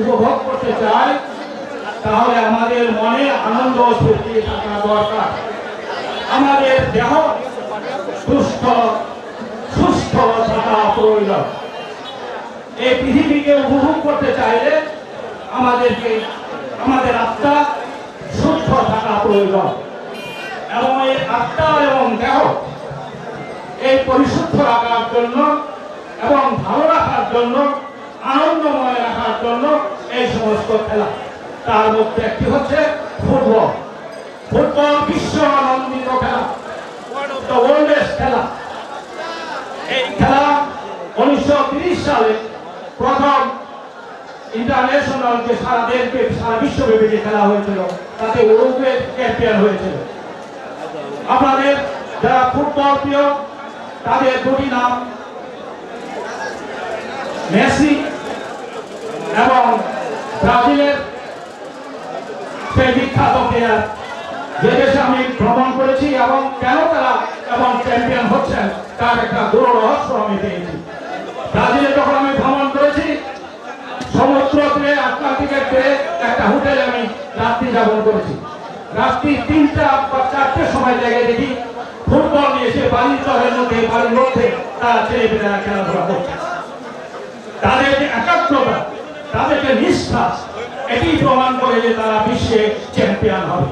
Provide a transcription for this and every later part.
উপভোগ করতে চাই, তাহলে আমাদের মনে আনন্দ ও স্ফূর্তি থাকা দরকার। আমাদের দেহ সুস্থ সুস্থ থাকা প্রয়োজন। এই পৃথিবীকে উপভোগ করতে চাইলে আমাদেরকে, আমাদের আত্মা সুস্থ থাকা প্রয়োজন। এবং এই আত্মা এবং দেহ এই পরিশুদ্ধ রাখার জন্য এবং ভালো রাখার জন্য আনন্দময় রাখার জন্য এই সমস্ত খেলা। তার মধ্যে একটি হচ্ছে ফুটবল। ফুটবল বিশ্ব আনন্দিত খেলা। খেলা। এই খেলা উনিশশো সালে প্রথম ইন্টারন্যাশনাল যে সারা দেশকে সারা বিশ্বব্যাপী যে খেলা হয়েছিল, তাতে উরুগুয়ে চ্যাম্পিয়ন হয়েছিল। আপনাদের যারা ফুটবল প্রিয়, তাদের দুটি নাম, মেসি এবং ব্রাজিলের সেই বিখ্যাত প্লেয়ার যে দেশে আমি ভ্রমণ করেছি এবং কেন তারা এবং চ্যাম্পিয়ন হচ্ছেন, তার একটা দূর রহস্য আমি পেয়েছি। ব্রাজিলে যখন আমি ভ্রমণ করেছি আটলান্টিকের তীরে একটা হোটেলে আমি রাত্রি যাপন করেছি। রাত্রি তিনটা বা চারটের সময় জায়গায় দেখি ফুটবল নিয়ে বাড়ির চরের মধ্যে মধ্যে তারা খেলাধুলা করছে। তাদের যে তাদের যে নিষ্ঠা, এটি প্রমাণ করে যে তারা বিশ্বে চ্যাম্পিয়ন হবে।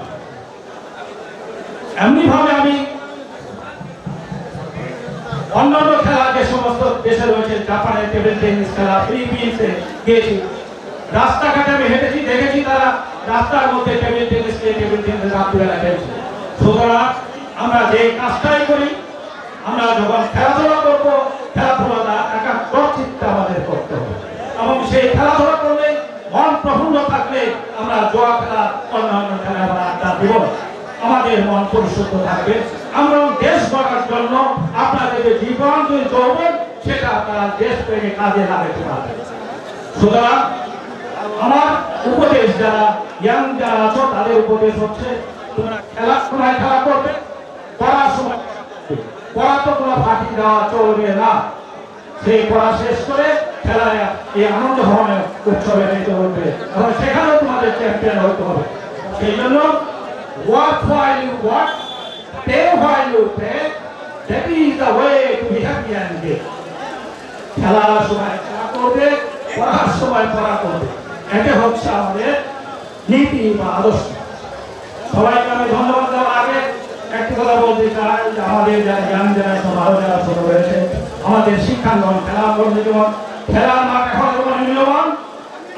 এমনি ভাবে আমি অন্যান্য খেলা যে সমস্ত দেশে রয়েছে, জাপানের টেবিল টেনিস খেলা ফিলিপিন্সে গিয়েছি। রাস্তাঘাটে আমি হেঁটেছি, দেখেছি তারা রাস্তার মধ্যে টেবিল টেনিস খেলে টেবিল টেনিস রাত্রিবেলা খেলছে। সুতরাং আমরা যে কাজটাই করি, আমরা যখন খেলাধুলা করব দিব। আমাদের মন পরিশুদ্ধ থাকবে। আমরা দেশ গড়ার জন্য আপনাদের যে জীবন, যে যৌবন, সেটা আপনারা দেশ প্রেমে কাজে লাগাতে পারবেন। সুতরাং আমার উপদেশ যারা, ইয়াং যারা আছো, তাদের উপদেশ হচ্ছে, তোমরা খেলার সময় খেলা করবে, পড়ার সময় পড়া তো কোনো ফাঁকি দেওয়া চলবে না। সেই পড়া শেষ করে খেলায় এই আনন্দ ভবনে উৎসবে নিতে হবে এবং সেখানেও তোমাদের চ্যাম্পিয়ন হতে হবে। সেই জন্য work while you work, pay while you pay, that is the way to be happy and gay. খেলার সময় খেলা করবে পড়ার সময় পড়া করবে। এটা হচ্ছে আমাদের নীতি বা আদর্শ। সবাইকে আমি ধন্যবাদ দেওয়ার আগে একটি কথা বলতে চাই যে আমাদের যারা ইয়াং জেনারেশন আরও যারা ছোট রয়েছে আমাদের শিক্ষাঙ্গন খেলা করতে যেমন খেলার মাঠ এখন যেমন নির্মাণ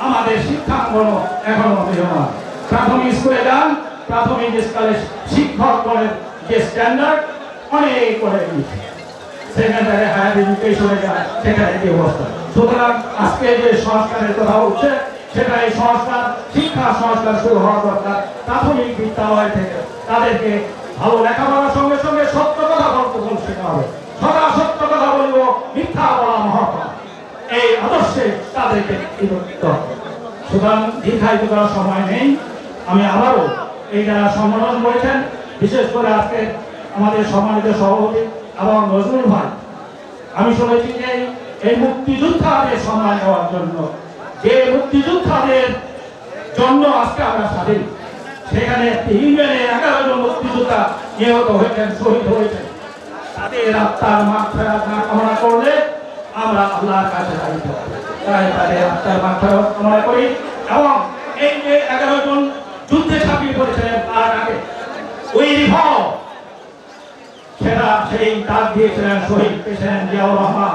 আমাদের শিক্ষাঙ্গন এখনও নির্মাণ প্রাথমিক স্কুলে যান প্রাথমিক স্কুলে শিক্ষকগণের যে স্ট্যান্ডার্ড অনেক করে দিয়েছে সেকেন্ডারি হায়ার এডুকেশনে যায় সেখানে কি অবস্থা। সুতরাং আজকে যে সংস্কারের কথা উঠছে সেটা এই সংস্কার, শিক্ষা সংস্কার শুরু হওয়া দরকার প্রাথমিক বিদ্যালয় থেকে তাদেরকে ভালো লেখাপড়ার সঙ্গে সঙ্গে সত্য কথা বলতে বল শেখা হবে। সদা সত্য কথা বলব, মিথ্যা বলা মহাপাপ এই আদর্শে তাদেরকে। সুতরাং দীর্ঘায়িত করার সময় নেই। আমি আবারও এই যারা সম্মেলন করেছেন, বিশেষ করে আজকে আমাদের সম্মানিত সভাপতি এবং নজরুল ভাই, আমি শুনেছি যে এই- মুক্তিযোদ্ধাদের সম্মান দেওয়ার জন্য, যে মুক্তিযোদ্ধাদের জন্য আজকে আমরা স্বাধীন, সেখানে একটি এগারো জন মুক্তিযোদ্ধা নিহত হয়েছেন, শহীদ হয়েছেন। তাদের আত্মার মাত্রা কামনা করলে আমরা আল্লাহর কাছে দায়িত্ব তাই তাদের আত্মার মাত্রা কামনা করি এবং ছাপিয়ে পড়েছিলেন তার আগে। ওই রিভল সেটা সেই ডাক দিয়েছিলেন, শহীদ পেয়েছিলেন জিয়াউর রহমান।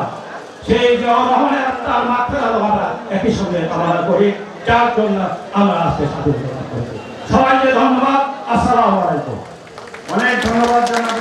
সেই জিয়াউর রহমানের আত্মার মাত্রা আমরা একই সঙ্গে কামনা করি, যার জন্য আমরা আজকে স্বাধীন করেছি সবাইকে ধন্যবাদ, আসসালামু আলাইকুম। অনেক ধন্যবাদ জানাব